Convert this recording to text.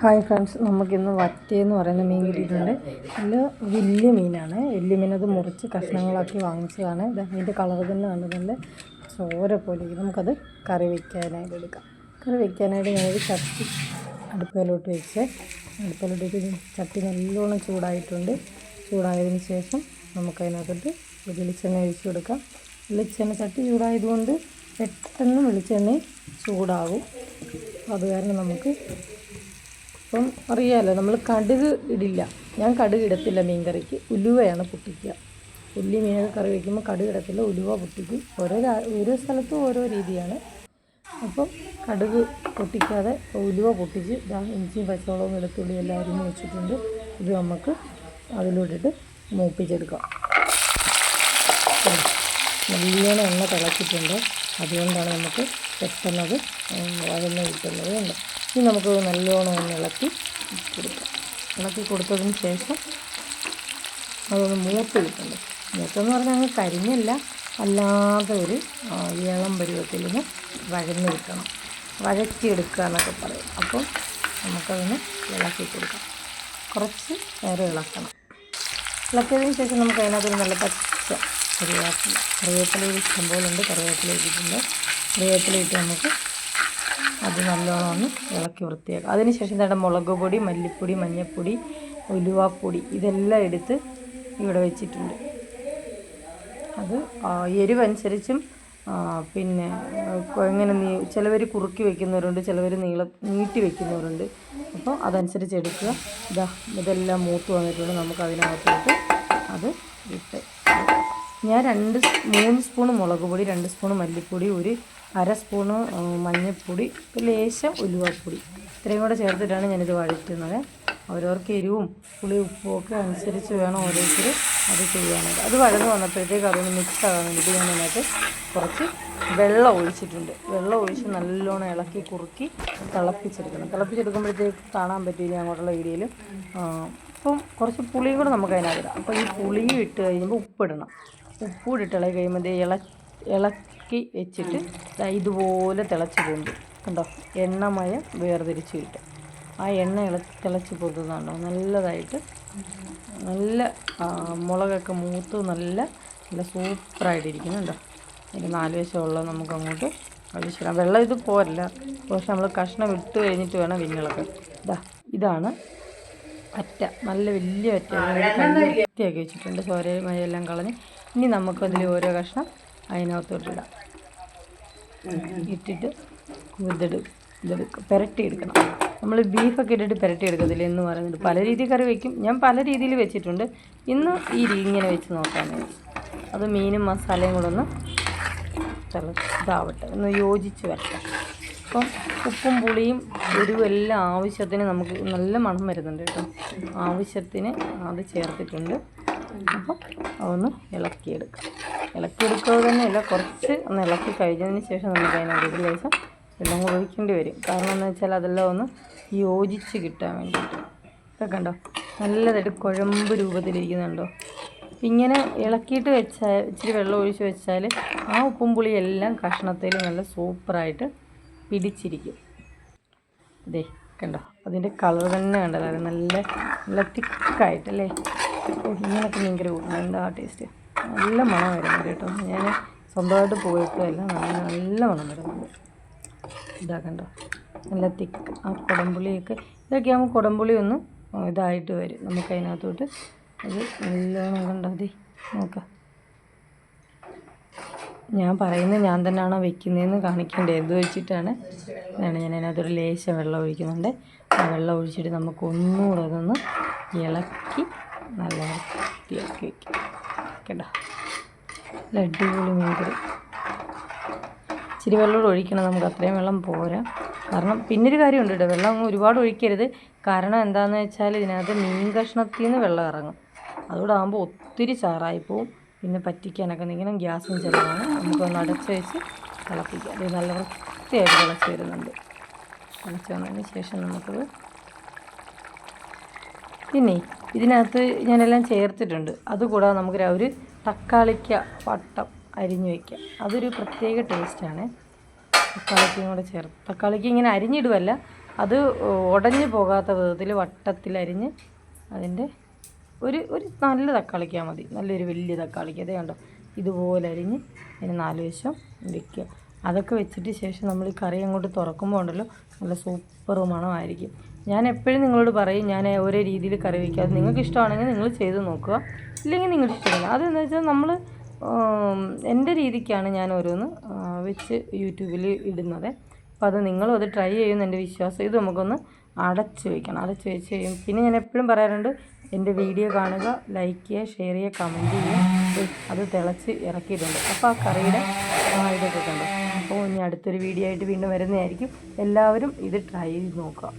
Hi friends നമുക്കിന്ന് വറ്റയെന്ന് പറയുന്ന മീൻ കിട്ടിയിട്ടുണ്ട്. നല്ല വലിയ മീനാണ്. വലിയ മീൻ അത് മുറിച്ച് കഷ്ണങ്ങളാക്കി വാങ്ങിച്ചതാണ്. അതിന്റെ കളർ തന്നെ കണ്ട് നല്ല ചോര പോലെ. നമുക്കത് കറി വയ്ക്കാനായിട്ട് എടുക്കാം. കറി വയ്ക്കാനായിട്ട് ഞാനൊരു ചട്ടി അടുപ്പിലോട്ട് വെച്ച് അടുപ്പിലോട്ട് ചട്ടി നല്ലോണം ചൂടായിട്ടുണ്ട്. ചൂടായതിന് ശേഷം നമുക്കതിനകത്തോട്ട് വെളിച്ചെണ്ണ ഒഴിച്ചു കൊടുക്കാം. വെളിച്ചെണ്ണ ചട്ടി ചൂടായതുകൊണ്ട് പെട്ടെന്ന് വെളിച്ചെണ്ണ ചൂടാകും അത് കാരണം നമുക്ക് അപ്പം അറിയാമല്ലോ നമ്മൾ കടുക് ഇടില്ല. ഞാൻ കടുക് ഇടത്തില്ല മീൻ കറിക്ക് ഉലുവയാണ് പൊട്ടിക്കുക. വലിയ മീനൊക്കെ കറി വയ്ക്കുമ്പോൾ കടുക് ഇടത്തില്ല ഉലുവ പൊട്ടിക്കും. ഓരോ ഓരോ സ്ഥലത്തും ഓരോ രീതിയാണ്. അപ്പം കടുക് പൊട്ടിക്കാതെ ഉലുവ പൊട്ടിച്ച് ഇതാ ഇഞ്ചിയും പച്ചമുളകും വെളുത്തുള്ളി എല്ലാം അരിഞ്ഞ് വെച്ചിട്ടുണ്ട്. ഇത് നമുക്ക് അതിലോട്ടിട്ട് മൂപ്പിച്ചെടുക്കാം. നല്ലോണം എണ്ണ തിളച്ചിട്ടുണ്ട്. അതുകൊണ്ടാണ് നമുക്ക് പെട്ടെന്നത് വഴന്ന് കിട്ടുന്നത് ഇനി നമുക്ക് നല്ലോണം ഒന്ന് ഇളക്കി കൊടുക്കാം. ഇളക്കി കൊടുത്തതിന് ശേഷം അതൊന്ന് മൂത്ത് കിട്ടുന്നത് മൂത്തെന്ന് പറഞ്ഞാൽ അങ്ങ് കരിഞ്ഞല്ല അല്ലാതെ ഒരു ഇളം പരുവത്തിൽ വഴന്ന് കിട്ടണം വഴറ്റിയെടുക്കുക എന്നൊക്കെ പറയും. അപ്പോൾ നമുക്കതിന് ഇളക്കി കൊടുക്കാം. കുറച്ച് നേരം ഇളക്കണം. ഇളക്കിയതിന് ശേഷം നമുക്ക് അതിനകത്തൊരു നല്ല പച്ച കറിവേപ്പില. കറിവേപ്പില ഒരു ഇഷ്ടംപോലുണ്ട് കറിവേപ്പില ഇട്ടിട്ടുണ്ട്. കറിവേപ്പില ഇട്ട് നമുക്ക് അത് നല്ലോണം ഒന്ന് ഇളക്കി വൃത്തിയാക്കുക. അതിനുശേഷം ശേഷം വേണ്ട മുളക് പൊടി മല്ലിപ്പൊടി മഞ്ഞൾപ്പൊടി ഉലുവാപ്പൊടി ഇതെല്ലാം എടുത്ത് ഇവിടെ വെച്ചിട്ടുണ്ട്. അത് എരിവനുസരിച്ചും പിന്നെ എങ്ങനെ നീ ചിലവർ കുറുക്കി വെക്കുന്നവരുണ്ട് ചിലവർ നീള നീട്ടി വെക്കുന്നവരുണ്ട്. അപ്പോൾ അതനുസരിച്ച് എടുക്കുക. ഇതാ ഇതെല്ലാം മൂത്ത് വന്നിട്ടുണ്ട്. നമുക്ക് അതിനകത്തോട്ട് അത് ഇട്ട്. ഞാൻ രണ്ട് മൂന്ന് സ്പൂൺ മുളക് പൊടി രണ്ട് സ്പൂൺ മല്ലിപ്പൊടി ഒരു അര സ്പൂണ് മഞ്ഞൾപ്പൊടി ഒരു ലേശം ഉലുവാപ്പൊടി. ഇത്രയും കൂടെ ചേർത്തിട്ടാണ് ഞാനിത് വഴറ്റുന്നത്. ഓരോർക്ക് എരിവും പുളി ഉപ്പും ഒക്കെ അനുസരിച്ച് വേണം ഓരോരുത്തർ അത് ചെയ്യാനായിട്ട്. അത് വഴന്ന് വന്നപ്പോഴത്തേക്ക് അതൊന്ന് മിക്സ് ആകാൻ ഞാൻ അതിനകത്ത് കുറച്ച് വെള്ളം ഒഴിച്ചിട്ടുണ്ട്. വെള്ളം ഒഴിച്ച് നല്ലോണം ഇളക്കി കുറുക്കി തിളപ്പിച്ചെടുക്കണം. തിളപ്പിച്ചെടുക്കുമ്പോഴത്തേക്ക് കാണാൻ പറ്റില്ല അങ്ങോട്ടുള്ള ഏരിയയിൽ അപ്പം കുറച്ച് പുളിയും കൂടെ നമുക്ക് അതിനകത്ത് ഇടാം. അപ്പോൾ ഈ പുളിയും ഇട്ട് കഴിയുമ്പോൾ ഉപ്പിടണം. ഉപ്പൂടി ഇട്ട് ഇളകി കഴിയുമ്പോൾ ഇള ഇളക്കി വെച്ചിട്ട് ദാ ഇതുപോലെ തിളച്ച് പോകുന്നു കണ്ടോ? എണ്ണമയം വേർതിരിച്ച് കിട്ടും. ആ എണ്ണ ഇള തിളച്ച് പോകുന്നതാണോ നല്ലതായിട്ട് നല്ല മുളകൊക്കെ മൂത്ത് നല്ല നല്ല സൂപ്പറായിട്ടിരിക്കുന്നുണ്ടോ ഒരു നാല് വശമുള്ള നമുക്ക് അങ്ങോട്ട് അഴിച്ചിടാം. വെള്ളം ഇത് പോരല്ല. പക്ഷെ നമ്മൾ കഷ്ണം ഇട്ട് കഴിഞ്ഞിട്ട് വേണം വിങ്ങളൊക്കെ ഇതാ ഇതാണ് അറ്റ. നല്ല വലിയ അറ്റ വൃത്തിയാക്കി വെച്ചിട്ടുണ്ട്. ചോരയും മഴയെല്ലാം കളഞ്ഞ്. ഇനി നമുക്കതിൽ ഓരോ കഷ്ണം അതിനകത്തോട്ട് ഇടാം. ഇട്ടിട്ട് ഇതെടു ഇതെടുക്കും പുരട്ടിയെടുക്കണം. നമ്മൾ ബീഫൊക്കെ ഇട്ടിട്ട് പുരട്ടിയെടുക്കത്തില്ല എന്ന് പറയുന്നുണ്ട് പല രീതിയിൽ കറി വയ്ക്കും ഞാൻ പല രീതിയിൽ വെച്ചിട്ടുണ്ട്. ഇന്ന് ഈ രീതി ഇങ്ങനെ വെച്ച് നോക്കാമെന്ന് അത് മീനും മസാലയും കൂടെ ഒന്ന് ഇതാവട്ടെ. ഒന്ന് യോജിച്ച് വരട്ടെ. അപ്പം ഉപ്പും പുളിയും എരിവും എല്ലാം ആവശ്യത്തിന് നമുക്ക് നല്ല മണം വരുന്നുണ്ട് കേട്ടോ. ആവശ്യത്തിന് അത് ചേർത്തിട്ടുണ്ട്. അപ്പം അതൊന്ന് ഇളക്കിയെടുക്കാം. ഇളക്കിയെടുക്കുക തന്നെയല്ല കുറച്ച് ഒന്ന് ഇളക്കി കഴിഞ്ഞതിന് ശേഷം നമുക്ക് അതിനകത്ത് ഒരു ലേശം വെള്ളം കുഴിക്കേണ്ടി വരും. കാരണം എന്ന് വെച്ചാൽ അതെല്ലാം ഒന്ന് യോജിച്ച് കിട്ടാൻ വേണ്ടിയിട്ട്. ഇതൊക്കെ കണ്ടോ? നല്ലതായിട്ട് കുഴമ്പ് രൂപത്തിലിരിക്കുന്നുണ്ടോ? ഇങ്ങനെ ഇളക്കിയിട്ട് വെച്ചാൽ ഇച്ചിരി വെള്ളം ഒഴിച്ച് വെച്ചാൽ ആ ഉപ്പും പുളിയെല്ലാം കഷ്ണത്തിൽ നല്ല സൂപ്പറായിട്ട് പിടിച്ചിരിക്കും. അതെ കണ്ടോ? അതിന്റെ കളർ തന്നെ കണ്ടല്ലോ നല്ല നല്ല തിക്കായിട്ടല്ലേ? ഇങ്ങനൊക്കെ മീൻകറി കൂട്ടണം എന്താ ടേസ്റ്റ് നല്ല മണം വരുന്നുണ്ട് കേട്ടോ. ഞാൻ സ്വന്തമായിട്ട് പോയിട്ടല്ല നല്ല നല്ല മണം വരുന്നുണ്ട്. ഇതാക്കണ്ട. കണ്ടോ നല്ല തിക്ക് ആ കുടംപുളിയൊക്കെ ഇതൊക്കെ ആകുമ്പോൾ കുടംപുളി ഒന്ന് ഇതായിട്ട് വരും. നമുക്ക് അതിനകത്തോട്ട് അത് നല്ലോണം കണ്ടോ മതി. നോക്കാം. ഞാൻ പറയുന്നത് ഞാൻ തന്നെയാണോ വെക്കുന്നതെന്ന് കാണിക്കേണ്ടത്. എന്ത് വെച്ചിട്ടാണ്? ഞാൻ അതിനകത്തൊരു ലേശം വെള്ളം ഒഴിക്കുന്നുണ്ട്. ആ വെള്ളം ഒഴിച്ചിട്ട് നമുക്ക് ഒന്നുകൂടെ അതൊന്ന് ഇളക്കി നല്ല വൃത്തിയാക്കി വയ്ക്കാം കേട്ടോ നല്ല അടിപൊളി മീൻകറി ഇച്ചിരി വെള്ളം ഒഴിക്കണം നമുക്ക്. അത്രയും വെള്ളം പോരാ. കാരണം പിന്നൊരു കാര്യമുണ്ട് കേട്ടോ. വെള്ളം ഒരുപാട് ഒഴിക്കരുത്. കാരണം എന്താണെന്ന് വെച്ചാൽ ഇതിനകത്ത് മീൻ കഷ്ണത്തിൽ നിന്ന് വെള്ളം ഇറങ്ങും. അതുകൂടാകുമ്പോൾ ഒത്തിരി ചാറായി പോവും. പിന്നെ പറ്റിക്കാനൊക്കെ എന്തെങ്കിലും ഗ്യാസും ചിലവാണ്. നമുക്കൊന്ന് അടച്ച് വെച്ച് തിളപ്പിക്കാം. അത് നല്ല വൃത്തിയായിട്ട് തിളച്ച് വരുന്നുണ്ട്. തിളച്ച് വന്നതിന് ശേഷം നമുക്കത് പിന്നെ ഇതിനകത്ത് ഞാനെല്ലാം ചേർത്തിട്ടുണ്ട്. അതുകൂടാതെ നമുക്ക് ഒരു തക്കാളിക്ക വട്ടം അരിഞ്ഞു വയ്ക്കാം അതൊരു പ്രത്യേക ടേസ്റ്റാണ് തക്കാളിക്കയും കൂടെ ചേർത്ത്. തക്കാളിക്ക ഇങ്ങനെ അരിഞ്ഞിടുവല്ല അത് ഉടഞ്ഞു പോകാത്ത വിധത്തിൽ വട്ടത്തിലരിഞ്ഞ് അതിന്റെ ഒരു ഒരു നല്ല തക്കാളിക്ക മതി. നല്ലൊരു വലിയ തക്കാളിക്ക. അതേ കണ്ടോ? ഇതുപോലെ അരിഞ്ഞ് അതിന് നാല് വശം വയ്ക്കുക അതൊക്കെ വെച്ചിട്ട് ശേഷം നമ്മൾ ഈ കറി അങ്ങോട്ട് തുറക്കുമ്പോൾ ഉണ്ടല്ലോ നല്ല സൂപ്പർ മണമായിരിക്കും. ഞാൻ എപ്പോഴും നിങ്ങളോട് പറയും ഞാൻ ഒരേ രീതിയിൽ കറി വയ്ക്കാതെ നിങ്ങൾക്ക് ഇഷ്ടമാണെങ്കിൽ നിങ്ങൾ ചെയ്ത് നോക്കുക. ഇല്ലെങ്കിൽ നിങ്ങൾ ഇഷ്ടമില്ല. അതെന്ന് വെച്ചാൽ നമ്മൾ എന്റെ രീതിക്കാണ് ഞാൻ ഓരോന്ന് വെച്ച് യൂട്യൂബിൽ ഇടുന്നത്. അപ്പോൾ അത് നിങ്ങളും അത് ട്രൈ ചെയ്യുമെന്ന് എന്റെ വിശ്വാസം. ഇത് നമുക്കൊന്ന് അടച്ച് വയ്ക്കണം അടച്ച് വെച്ച് കഴിയും പിന്നെ ഞാൻ എപ്പോഴും പറയാറുണ്ട് എന്റെ വീഡിയോ കാണുക ലൈക്ക് ചെയ്യുക ഷെയർ ചെയ്യുക കമന്റ് ചെയ്യുക. അത് തിളച്ച് ഇറക്കിയിട്ടുണ്ട്. അപ്പോൾ ആ കറിയുടെ ഇതൊക്കെ കണ്ടു അപ്പോൾ ഇനി അടുത്തൊരു വീഡിയോ ആയിട്ട് വീണ്ടും വരുന്നതായിരിക്കും. എല്ലാവരും ഇത് ട്രൈ ചെയ്ത് നോക്കുക.